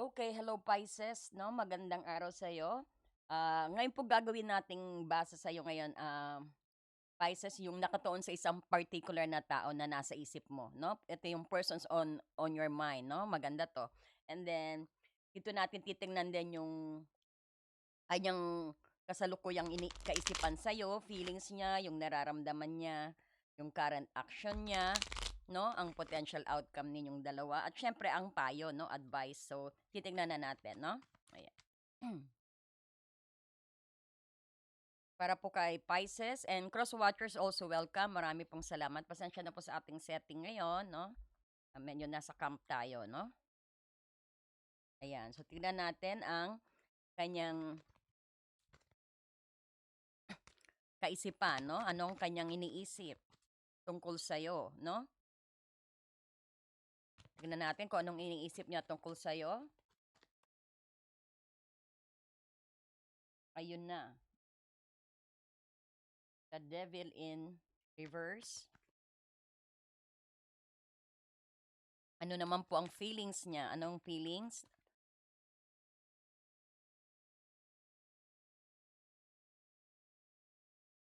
Okay, hello Pisces, 'no, magandang araw sa'yo. Ah, ngayon po gagawin nating basa sa'yo ngayon, um, Pisces, yung nakatuon sa isang particular na tao na nasa isip mo, 'no? Ito yung persons on on your mind, 'no, maganda 'to. And then, dito natin titingnan din yung kanyang kasalukuyang ini kaisipan sa'yo, feelings niya, yung nararamdaman niya, yung current action niya, 'no, ang potential outcome ninyong dalawa at siyempre ang payo, 'no, advice. So, titingnan na natin, 'no? Ayan. Para po kay Pisces and cross watchers also welcome. Marami pong salamat. Pasensya na po sa ating setting ngayon, 'no? Ah, medyo nasa camp tayo, 'no? Ayan, so tignan natin ang kanyang kaisipan, 'no? Anong kanyang iniisip tungkol sa'yo, 'no? Tignan natin kung anong iniisip niya tungkol sa'yo. Ayun na. The Devil in reverse. Ano naman po ang feelings niya? Anong feelings?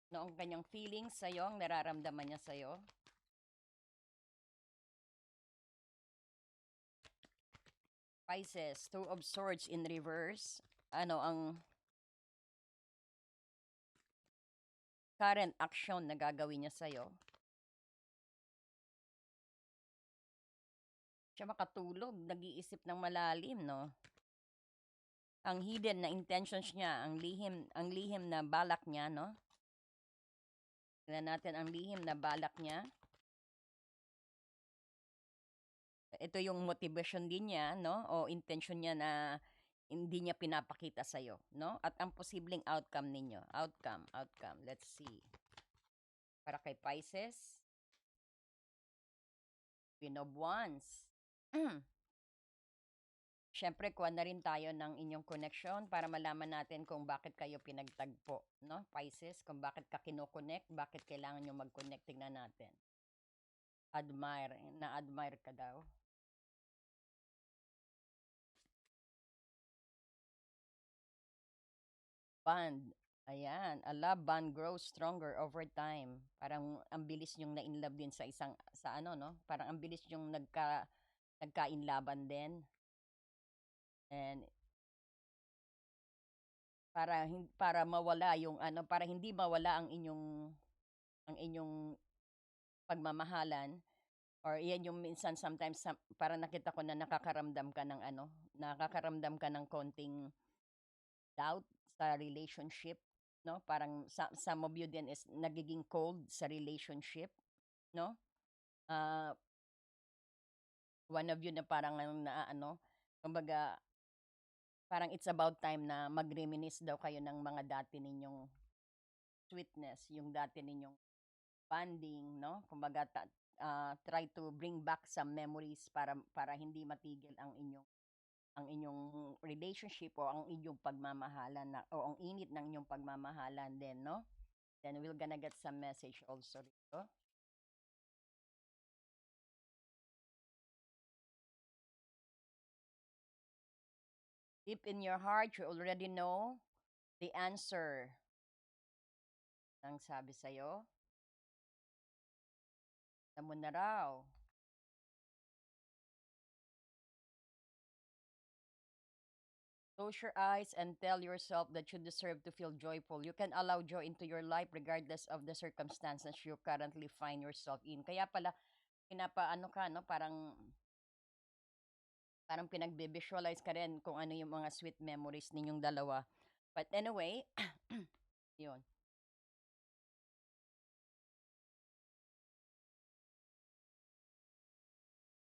Ano ang kanyang feelings sa'yo, ang nararamdaman niya sa'yo? Pisces, Two of Swords in reverse. Ano ang current action na gagawin niya sa'yo? Siya makatulog, nag-iisip ng malalim, no? Ang hidden na intentions niya, ang lihim, ang lihim na balak niya, no? Tingnan natin ang lihim na balak niya. Ito yung motivation din niya, no? O intention niya na hindi niya pinapakita sa'yo, no? At ang posibleng outcome ninyo. Outcome, outcome. Let's see. Para kay Pisces. Queen of Wands. Siyempre, kuha na rin tayo ng inyong connection para malaman natin kung bakit kayo pinagtagpo, no? Pisces, kung bakit ka kinoconnect, bakit kailangan nyo mag-connect, tingnan natin. Admire, na-admire ka daw. Bond. Ayan, a love bond grows stronger over time. Parang ang bilis yung na-inlove din sa isang sa ano no? Parang ang bilis yung nagka nagka-inlaban din. And para para mawala yung ano, para hindi mawala ang inyong ang inyong pagmamahalan or iyan yung minsan sometimes para nakita ko na nakakaramdam ka ng ano, nakakaramdam ka ng konting doubt sa relationship, no? Parang sa, some of you din is nagiging cold sa relationship, no? Ah, one of you na parang na ano, kumbaga parang it's about time na mag-reminisce daw kayo ng mga dati ninyong sweetness, yung dati ninyong bonding, no? Kumbaga ta, ah, try to bring back some memories para para hindi matigil ang inyong ang inyong relationship o ang inyong pagmamahalan na o ang init ng inyong pagmamahalan din, no? Then we're gonna get some message also dito. Deep in your heart, you already know the answer ng sabi sa'yo. Alam mo na raw. Close your eyes and tell yourself that you deserve to feel joyful. You can allow joy into your life regardless of the circumstances you currently find yourself in. Kaya pala, pinapaano ka, no? Parang, parang pinagbe-visualize ka rin kung ano yung mga sweet memories ninyong dalawa. But anyway, yun.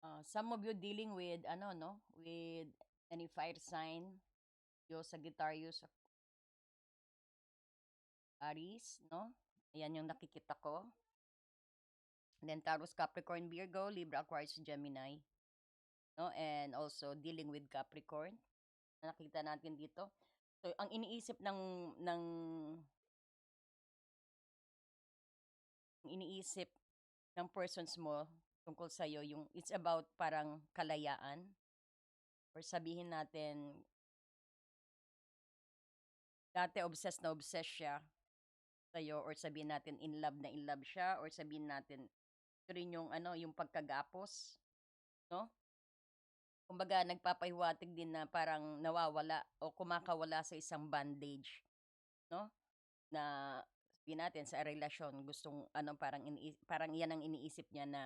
Uh, some of you dealing with, ano, no? With any fire sign, Yo Sagittarius, Aries, no? Ayan yung nakikita ko. Then Taurus, Capricorn, Virgo, Libra, Aquarius, Gemini. No? And also dealing with Capricorn. Nakita natin dito. So, ang iniisip ng ng iniisip ng persons mo tungkol sa iyo yung it's about parang kalayaan or sabihin natin dati obsessed na obsessed siya sa'yo or sabihin natin in love na in love siya or sabihin natin ito rin yung ano, yung pagkagapos, 'no? Kumbaga nagpapahiwatig din na parang nawawala o kumakawala sa isang bandage, 'no? Na sabihin natin sa relasyon gustong ano, parang ini parang 'yan ang iniisip niya na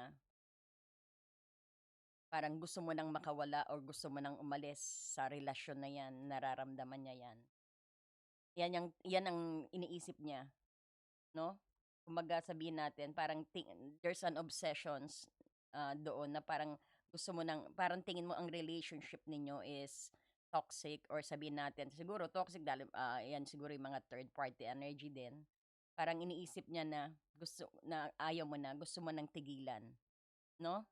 parang gusto mo ng makawala or gusto mo ng umalis sa relasyon na 'yan, nararamdaman niya 'yan. 'Yan yang 'yan ang iniisip niya, 'no? Kumbaga sabihin natin parang ti there's an obsessions, ah, doon na parang gusto mo ng parang tingin mo ang relationship ninyo is toxic or sabihin natin siguro toxic dahil, ah, 'yan siguro yung mga third party energy din. Parang iniisip niya na gusto na ayaw mo na, gusto mo ng tigilan, 'no?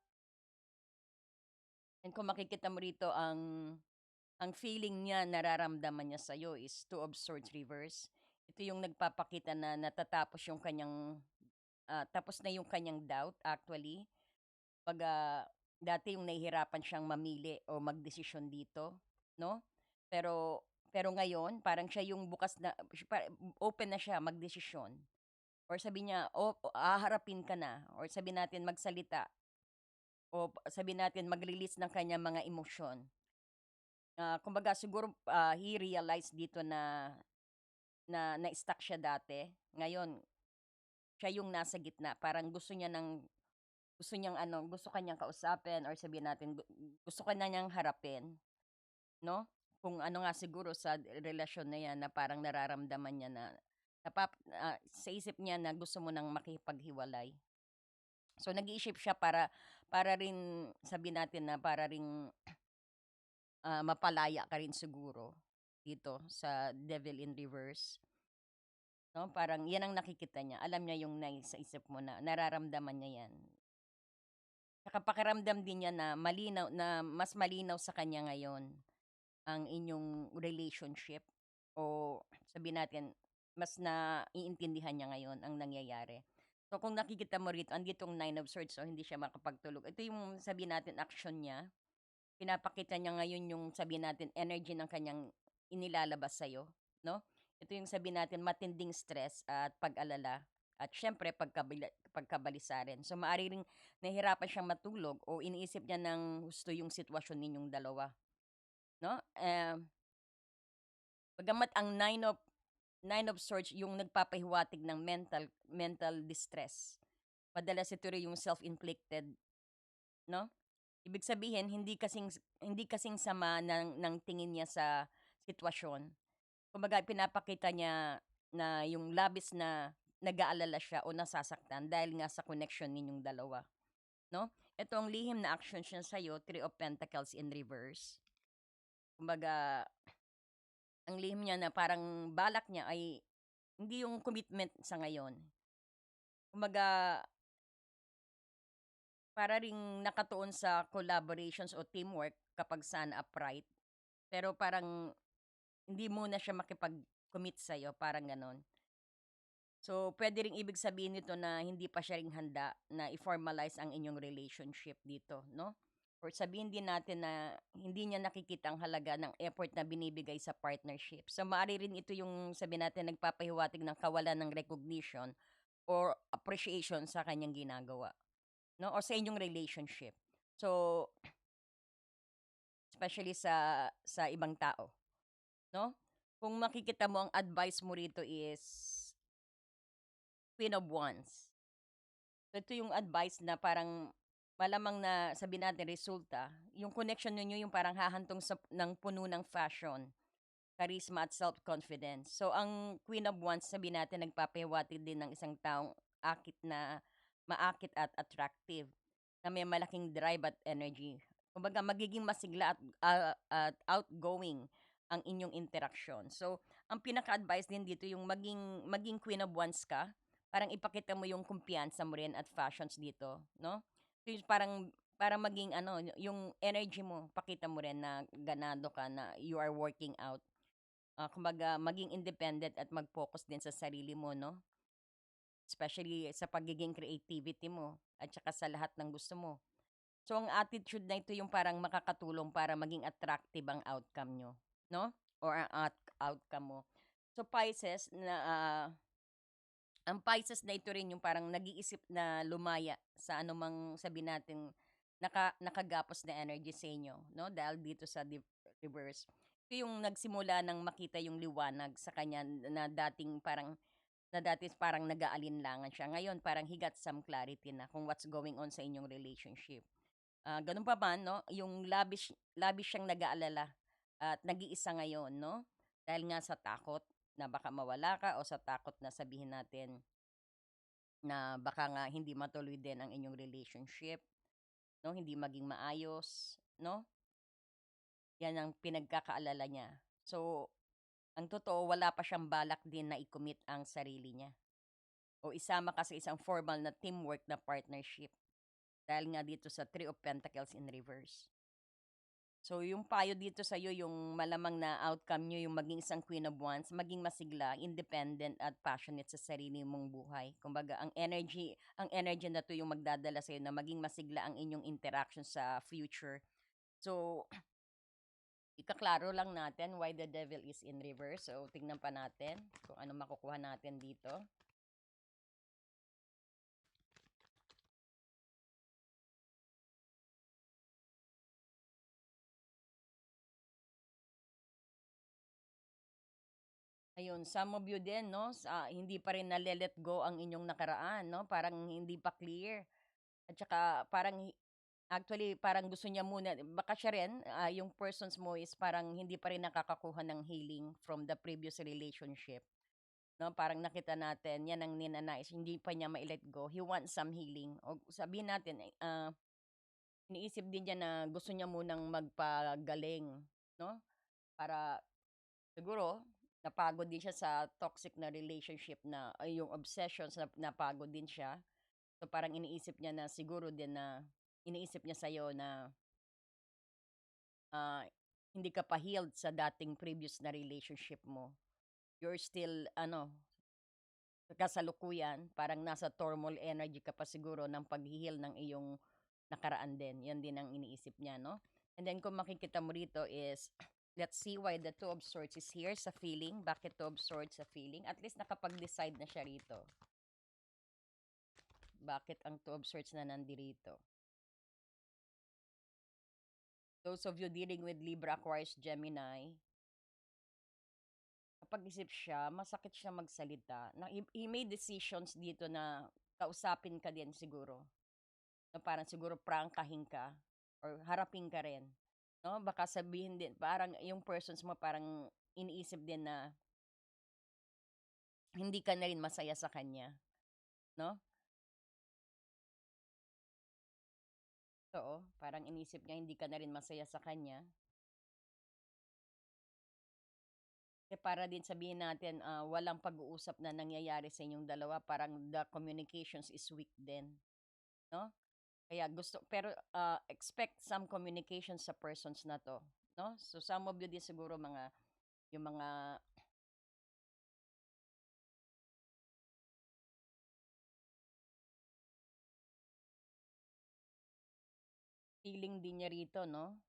And kung makikita mo rito ang ang feeling niya, nararamdaman niya sa'yo is Two of Swords reverse. Ito yung nagpapakita na natatapos yung kanyang, ah, tapos na yung kanyang doubt actually. 'Baga dati yung nahihirapan siyang mamili o magdesisyon dito, 'no? Pero pero ngayon parang siya yung bukas na open na siya magdesisyon or sabihin niya, o haharapin ka na or sabihin natin magsalita o sabihin natin mag-release ng kanyang mga emosyon. Ah, kumbaga siguro, ah, he realized dito na na na-stuck siya dati. Ngayon, siya yung nasa gitna. Parang gusto niya ng gusto niyang ano, gusto ka niyang kausapin or sabihin natin gu gusto ka niyang harapin, 'no? Kung ano nga siguro sa relasyon na 'yan na parang nararamdaman niya na napap ah, sa isip niya na gusto mo ng makipaghiwalay. So nag-iisip siya para para rin sabihin natin na para ring ah, mapalaya ka rin siguro dito sa Devil in Reverse. 'No, parang 'yan ang nakikita niya. Alam niya yung nasa isip mo na nararamdaman niya 'yan. Tsaka pakiramdam din niya na malinaw na mas malinaw sa kanya ngayon ang inyong relationship o sabihin natin mas naiintindihan niya ngayon ang nangyayari. So kung nakikita mo rito, anditong Nine of Swords, so hindi siya makapagtulog. Ito yung sabihin natin action niya. Pinapakita niya ngayon yung sabihin natin energy ng kanyang inilalabas sa'yo, 'no? Ito yung sabihin natin matinding stress at pag-alala at siyempre pagkabila pagkabalisa rin. So maaari ring nahihirapan siyang matulog o iniisip niya ng husto yung sitwasyon ninyong dalawa, 'no? Eh bagamat ang Nine of Nine of Swords yung nagpapahiwatig ng mental mental distress. Madalas ito rin yung self-inflicted, 'no? Ibig sabihin hindi kasing hindi kasing sama ng ng tingin niya sa sitwasyon. Kumbaga pinapakita niya na yung labis na nag-aalala siya o nasasaktan dahil nga sa connection ninyong dalawa, 'no? Ito ang lihim na actions niya sa'yo, Three of Pentacles in reverse. Kumbaga ang lihim niya na parang balak niya ay hindi yung commitment sa ngayon. Kumbaga para ring nakatuon sa collaborations o teamwork kapag sun upright. Pero parang hindi muna siya makipag-commit sa'yo, parang gano'n. So, puwede ring ibig sabihin nito na hindi pa siya ring handa na i-formalize ang inyong relationship dito, 'no? Or sabihin din natin na hindi niya nakikita ang halaga ng effort na binibigay sa partnership. So, maaari rin ito yung sabihin natin nagpapahiwatig ng kawalan ng recognition or appreciation sa kanyang ginagawa, 'no, or sa inyong relationship. So especially sa sa ibang tao, 'no? Kung makikita mo ang advice mo rito is Queen of Wands. Ito yung advice na parang malamang na sabihin natin resulta, yung connection ninyo yung parang hahantong sa ng puno ng fashion, charisma at self-confidence. So ang Queen of Wands sabihin natin nagpapahiwatig din ng isang taong akit na maakit at attractive, na may malaking drive at energy. Kumbaga magiging masigla at, ah, at outgoing ang inyong interaksyon. So, ang pinaka-advice din dito yung maging maging Queen of Wands ka, parang ipakita mo yung kumpiyansa mo rin at fashions dito, 'no? Yung parang para maging ano, yung energy mo, pakita mo rin na ganado ka na you are working out. Ah, kumbaga maging independent at mag-focus din sa sarili mo, 'no? Especially sa pagiging creativity mo at saka sa lahat ng gusto mo. So, ang attitude na ito yung parang makakatulong para maging attractive ang outcome niyo, 'no, or ang out outcome mo. So, Pisces na, ah ang Pisces na ito rin yung parang nag-iisip na lumaya sa anumang sabihin nating naka nakagapos na energy sa inyo, 'no, dahil dito sa div reverse. Ito yung nagsimula ng makita yung liwanag sa kanya na dating parang na dati parang nag-aalinlangan siya. Ngayon parang he got some clarity na kung what's going on sa inyong relationship. Ah, ganun pa man 'no, yung labish labis siyang nag-aalala at nag-iisa ngayon 'no, dahil nga sa takot na baka mawala ka o sa takot na sabihin natin na baka nga hindi matuloy din ang inyong relationship, 'no, hindi maging maayos, 'no? Yan ang pinagkakaalala niya. So, ang totoo wala pa siyang balak din na i-commit ang sarili niya o isama ka sa isang formal na teamwork na partnership. Dahil nga dito sa Three of Pentacles in reverse. So, yung payo dito sa'yo yung malamang na outcome niyo yung maging isang Queen of Wands, maging masigla, independent at passionate sa sarili mong buhay. Kumbaga ang energy ang energy na 'to yung magdadala sa'yo na maging masigla ang inyong interaction sa future. So, ikaklaro lang natin why the devil is in reverse. So, tingnan pa natin kung ano makukuha natin dito. Ayun, some of you din 'no, sa hindi pa rin nale-let go ang inyong nakaraan 'no, parang hindi pa clear. At saka parang actually parang gusto niya muna baka siya rin, ah, yung persons mo is parang hindi pa rin nakakakuha ng healing from the previous relationship, 'no. Parang nakita natin 'yan ang ninanais, hindi pa niya mai-let go. He wants some healing o sabihin natin, eh, ah, iniisip din niya na gusto niya munang magpagaling, 'no, para siguro napagod din siya sa toxic na relationship na ay yung obsessions na napagod din siya. So, parang iniisip niya na siguro din na iniisip niya sa'yo na ah, hindi ka pa healed sa dating previous na relationship mo. You're still ano, sa kasalukuyan parang nasa turmoil energy ka pa siguro ng paghi-heal ng iyong nakaraan din. 'Yan din ang iniisip niya 'no. And then kung makikita mo rito is let's see why the Two of Swords is here sa feeling. Bakit Two of Swords sa feeling? At least nakapag-decide na siya rito. Bakit ang Two of Swords na nandirito? Those of you dealing with Libra, Aquarius, Gemini kapag-isip siya, masakit siya magsalita. Na he he made decisions dito na kausapin ka din siguro. Na parang siguro prangkahin ka or harapin ka rin, 'no. Baka sabihin din parang yung persons mo parang iniisip din na hindi ka na rin masaya sa kanya, 'no? Oo, parang inisip niya hindi ka na rin masaya sa kanya. Eh, para din sabihin natin, ah, walang pag-uusap na nangyayari sa inyong dalawa, parang the communications is weak din, 'no? Kaya gusto pero, ah, expect some communication sa persons na 'to, 'no? So, some of you din siguro mga yung mga feeling din niya rito 'no?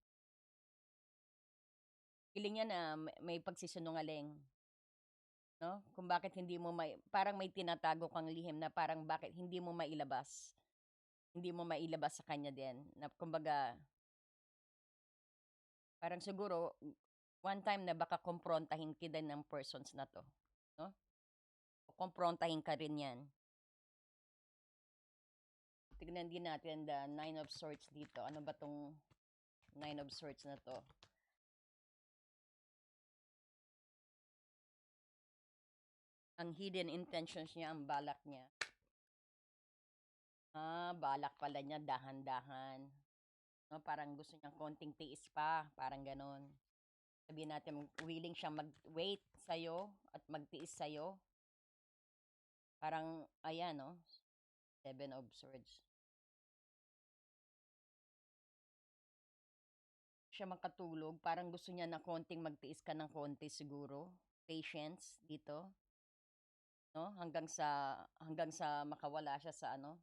Feeling niya na may may pagsisinungaling. 'No, kung bakit hindi mo mai parang may tinatago kang lihim na parang bakit hindi mo mailabas. Hindi mo mailabas sa kanya din na kumbaga parang siguro one time na baka kumprontahin ka din ng persons na 'to, 'no? O kumprontahin ka rin niyan. Tignan din natin the Nine of Swords dito. Ano ba 'tong Nine of Swords na 'to? Ang hidden intentions niya, ang balak niya. Ah, balak pala niya dahan-dahan. 'No, parang gusto niyang konting tiis pa, parang gano'n. Sabihin natin willing siyang mag-wait sa'yo at magtiis sa'yo. Parang ayan 'no, Seven of Swords. siya makatulog, parang gusto niya na konting magtiis ka ng konti siguro. Patience dito. No? Hanggang sa hanggang sa makawala siya sa ano,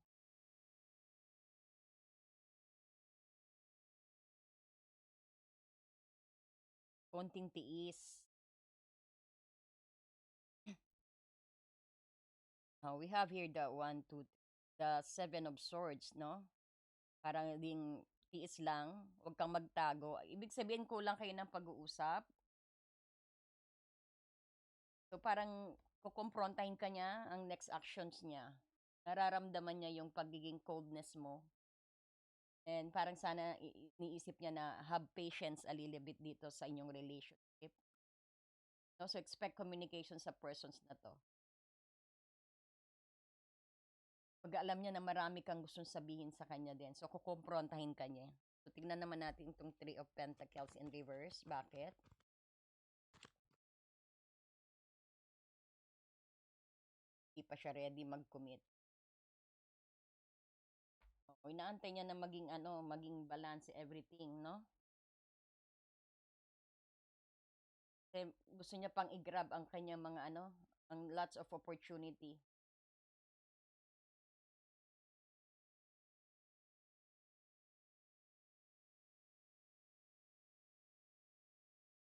konting tiis. Now, we have here the one, two, the seven of swords, no? Parang ding tiis lang, huwag kang magtago. Ibig sabihin kulang kayo ng pag-uusap. So parang kukomprontahin ka niya ang next actions niya. Nararamdaman niya yung pagiging coldness mo. And parang sana iniisip niya na have patience a little bit dito sa inyong relationship. No? So expect communication sa persons na to. Pag alam niya na marami kang gustong sabihin sa kanya din. So kukomprontahin ka niya. So tingnan naman natin itong Three of Pentacles in reverse. Bakit? Hindi pa siya ready mag-commit. O, inaantay niya na maging ano, maging balance everything, no? Kasi gusto niya pang i-grab ang kanyang mga ano, ang lots of opportunity.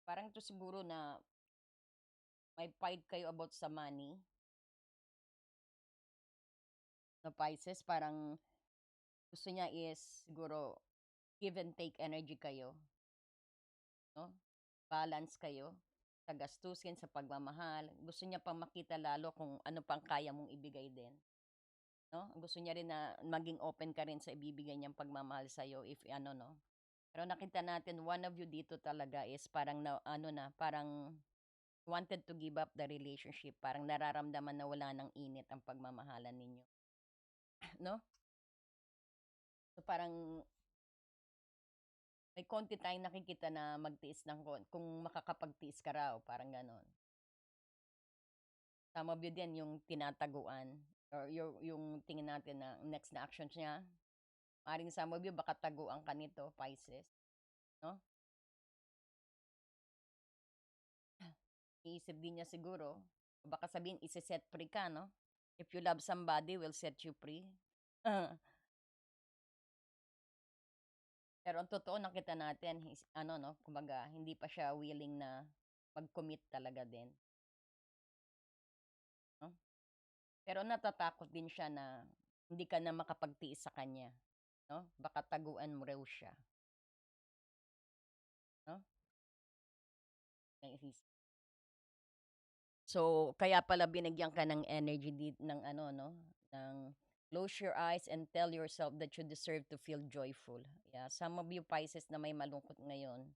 Parang to siguro na may fight kayo about sa money. No, Pisces, parang gusto niya is siguro give and take energy kayo. No? Balance kayo sa gastusin, sa pagmamahal. Gusto niya pang makita lalo kung ano pang kaya mong ibigay din. No? Gusto niya rin na maging open ka rin sa ibibigay niyang pagmamahal sa iyo if ano no. Pero nakita natin one of you dito talaga is parang na, ano na, parang wanted to give up the relationship. Parang nararamdaman na wala ng init ang pagmamahalan ninyo. no? So parang may konti tayong nakikita na magtiis ng kon- kung makakapagtiis ka raw, parang ganon. Of you din yung tinataguan or yung, yung tingin natin na next na actions niya. Maring some of baka taguan ka nito, Pisces. No? Iisip din niya siguro, baka sabihin, isi-set free ka, no? If you love somebody, will set you free. Pero ang totoo nakita natin, his, ano no, kumbaga, hindi pa siya willing na mag-commit talaga din. No? Pero natatakot din siya na hindi ka na makapagtiis sa kanya. No? Baka taguan mo raw siya. No? So, kaya pala binigyan ka ng energy di- ng ano, no? Ng close your eyes and tell yourself that you deserve to feel joyful. Yeah, some of you Pisces na may malungkot ngayon.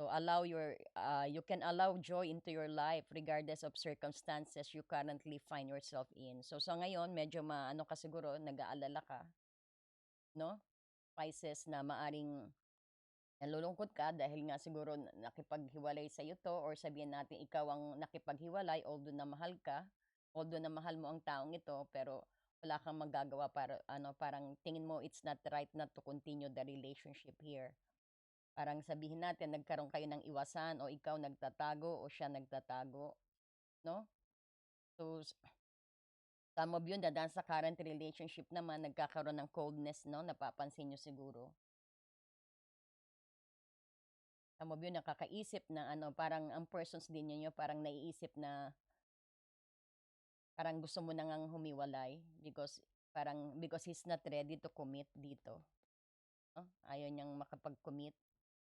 So, allow your, uh, you can allow joy into your life regardless of circumstances you currently find yourself in. So, sa ngayon, medyo maano ka siguro, nag-aalala ka. No? Pisces na maaring nalulungkot ka dahil nga siguro na- nakipaghiwalay sa iyo to or sabihin natin ikaw ang nakipaghiwalay although na mahal ka, although na mahal mo ang taong ito pero wala kang magagawa para ano parang tingin mo it's not right not to continue the relationship here. Parang sabihin natin nagkaroon kayo ng iwasan o ikaw nagtatago o siya nagtatago, no? So some of you na dahil sa current relationship naman nagkakaroon ng coldness, no? Napapansin nyo siguro. Some of you nakakaisip na ano, parang ang persons din ninyo parang naiisip na parang gusto mo na ngang humiwalay because parang because he's not ready to commit dito. No? Ayaw niyang makapag-commit.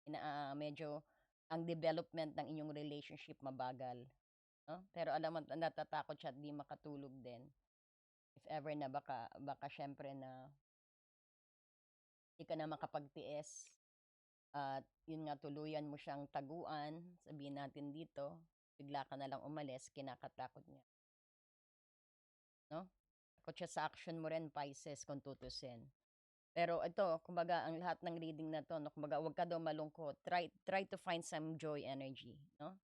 Ina, ah, medyo ang development ng inyong relationship mabagal. No? Pero alam mo, natatakot siya at di makatulog din. If ever na baka, baka syempre na hindi ka na makapagtiis at yun nga tuluyan mo siyang taguan, sabihin natin dito, bigla ka na lang umalis, kinakatakot niya. No? Takot siya sa action mo rin, Pisces, kung tutusin. Pero ito, kumbaga, ang lahat ng reading na to, no, kumbaga, huwag ka daw malungkot. Try, try to find some joy energy, no?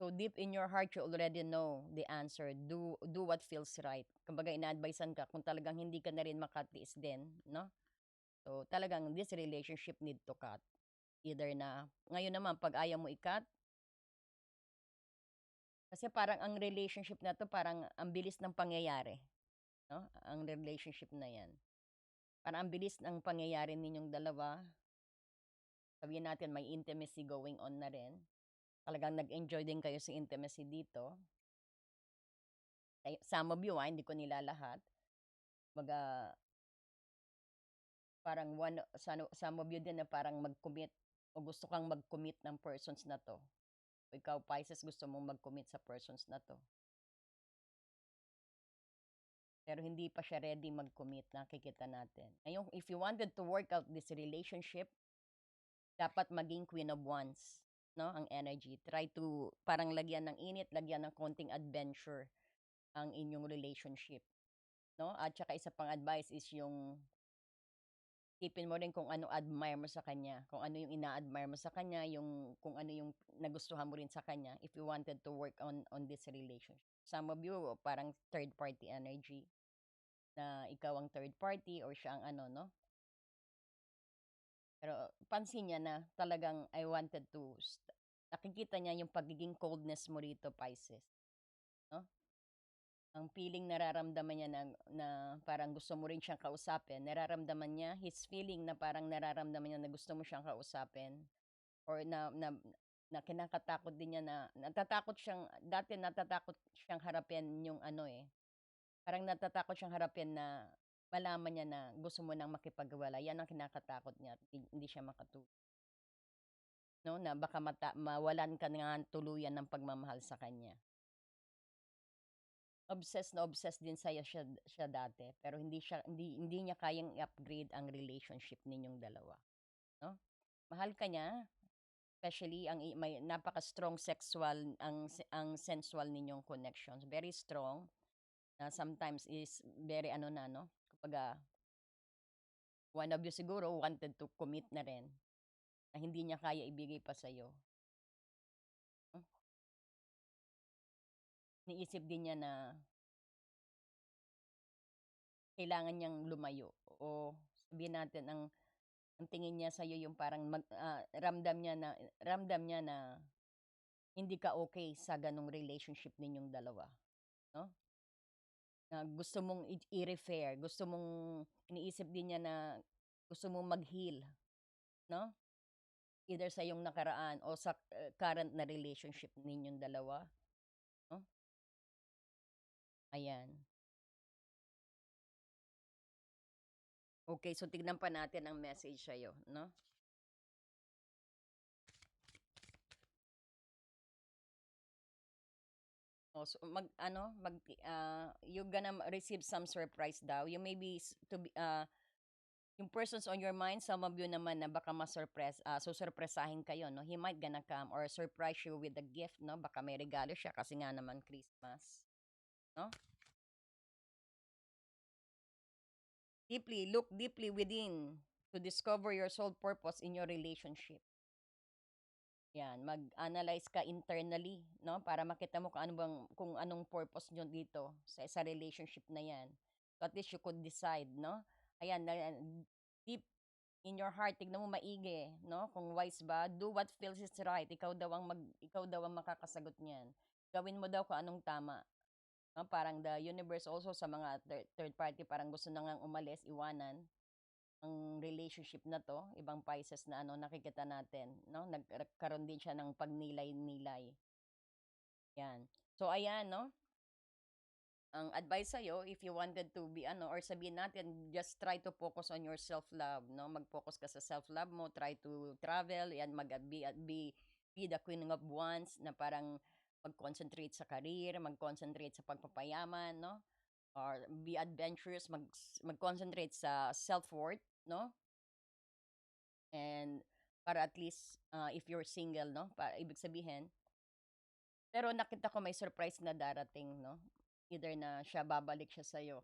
So deep in your heart, you already know the answer. Do do what feels right. Kumbaga, ina-advisean ka kung talagang hindi ka na rin makatiis din, no? So talagang this relationship need to cut. Either na, ngayon naman, pag ayaw mo i-cut, kasi parang ang relationship na to, parang ang bilis ng pangyayari. No? Ang relationship na yan. Parang ang bilis ng pangyayari ninyong dalawa. sabihin natin may intimacy going on na rin. Talagang nag-enjoy din kayo sa intimacy dito. Some of you, ah, hindi ko nilalahat. Kumbaga parang one some of you din na parang mag-commit o gusto kang mag-commit ng persons na 'to. O ikaw Pisces gusto mong mag-commit sa persons na 'to. Pero hindi pa siya ready mag-commit, nakikita natin. Ngayon, if you wanted to work out this relationship, dapat maging Queen of Wands, no, ang energy. Try to parang lagyan ng init, lagyan ng konting adventure ang inyong relationship, no? At saka isa pang advice is yung isipin mo rin kung ano admire mo sa kanya, kung ano yung ina-admire mo sa kanya, yung kung ano yung nagustuhan mo rin sa kanya if you wanted to work on on this relationship. Some of you parang third party energy na ikaw ang third party or siya ang ano, no? Pero pansin niya na talagang I wanted to nakikita niya yung pagiging coldness mo rito, Pisces. No? Ang feeling nararamdaman niya na, na parang gusto mo rin siyang kausapin. Nararamdaman niya, his feeling na parang nararamdaman niya na gusto mo siyang kausapin. Or na, na, na kinakatakot din niya na, natatakot siyang, dati natatakot siyang harapin yung ano eh. Parang natatakot siyang harapin na malaman niya na gusto mo nang makipagwala. Yan ang kinakatakot niya. Hindi, siya makatulog. No, na baka mata, mawalan ka nga tuluyan ng pagmamahal sa kanya obsessed na obsessed din sa'yo siya, siya dati pero hindi siya hindi hindi niya kayang i-upgrade ang relationship ninyong dalawa no mahal ka niya especially ang may napaka-strong sexual ang ang sensual ninyong connections very strong na sometimes is very ano na no kapag one of you siguro wanted to commit na rin na hindi niya kaya ibigay pa sa'yo no? Niisip din niya na kailangan niyang lumayo o sabihin natin ang ang tingin niya sa yung parang mag, ah, ramdam niya na ramdam niya na hindi ka okay sa ganong relationship ninyong dalawa, no? Na gusto mong i-refer, gusto mong iniisip din niya na gusto mong mag-heal, no? Either sa yung nakaraan o sa uh, current na relationship ninyong dalawa, no? Ayan. Okay, so tignan pa natin ang message sa'yo, no? Oh, so mag ano, mag ah, you're gonna receive some surprise daw. You may be to be ah, yung persons on your mind, some of you naman na baka ma-surprise, ah, so surpresahin kayo, no? He might gonna come or surprise you with a gift, no? Baka may regalo siya kasi nga naman Christmas, no? Deeply, look deeply within to discover your soul purpose in your relationship. Yan, mag-analyze ka internally, no? Para makita mo kung ano bang kung anong purpose nyo dito sa sa relationship na 'yan. So at least you could decide, no? Ayan, deep in your heart, tignan mo maigi, no? Kung wise ba, do what feels is right. Ikaw daw ang mag ikaw daw ang makakasagot niyan. Gawin mo daw kung anong tama. No? Parang the universe also sa mga third, third party parang gusto na ngang umalis, iwanan ang relationship na to, ibang Pisces na ano nakikita natin, no? Nagkaroon din siya ng pagnilay-nilay. Yan. So ayan, no? Ang advice sa'yo, if you wanted to be ano, or sabihin natin, just try to focus on your self-love, no? Mag-focus ka sa self-love mo, try to travel, yan, mag be, be, be the queen of wands, na parang mag-concentrate sa career, mag-concentrate sa pagpapayaman, no? Or be adventurous, mag, mag-concentrate sa self-worth, no? And para at least uh, if you're single, no? Para ibig sabihin, pero nakita ko may surprise na darating, no? Either na siya babalik siya sa iyo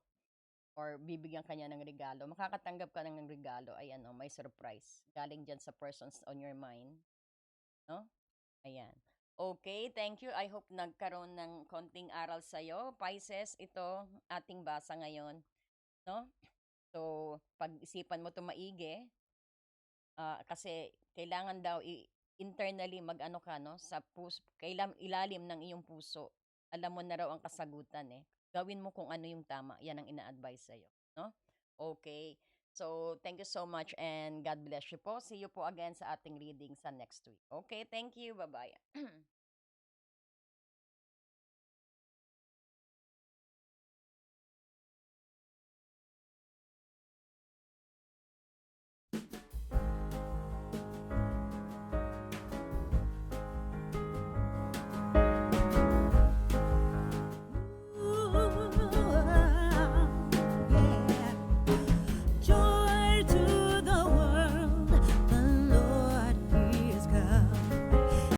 or bibigyan kanya ng regalo. Makakatanggap ka ng regalo, ay ano, may surprise. Galing diyan sa persons on your mind, no? Ayan. Okay, thank you. I hope nagkaroon ng konting aral sa iyo. Pisces, ito ating basa ngayon, no? So, pag-isipan mo 'to maigi. ah, kasi kailangan daw i- internally mag-ano ka no sa puso, kailam ilalim ng iyong puso. Alam mo na raw ang kasagutan eh. Gawin mo kung ano yung tama. Yan ang ina-advise sa iyo, no? Okay. So, thank you so much and God bless you po. See you po again sa ating reading sa next week. Okay, thank you. Bye-bye.